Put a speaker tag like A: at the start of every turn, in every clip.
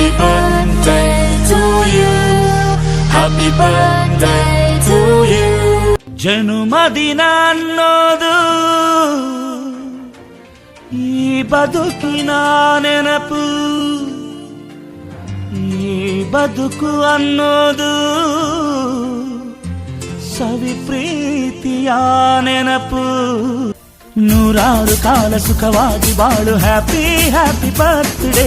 A: Happy birthday to you. Happy birthday to you.
B: ಜನುಮದಿನ ಅನ್ನೋದು ಈ ಬದುಕಿನ ನೆನಪು ಈ ಬದುಕು ಅನ್ನೋದು ಸವಿ ಪ್ರೀತಿಯ ನೆನಪು ನೂರಾರು ಕಾಲ ಸುಖವಾಗಿ ಬಾಳು ಹ್ಯಾಪಿ ಹ್ಯಾಪಿ ಬರ್ತ್ಡೇ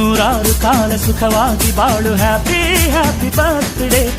B: ನೂರಾರು ಕಾಲ ಸುಖವಾಗಿ ಬಾಳು ಹ್ಯಾಪಿ ಹ್ಯಾಪಿ ಬರ್ತ್ಡೇ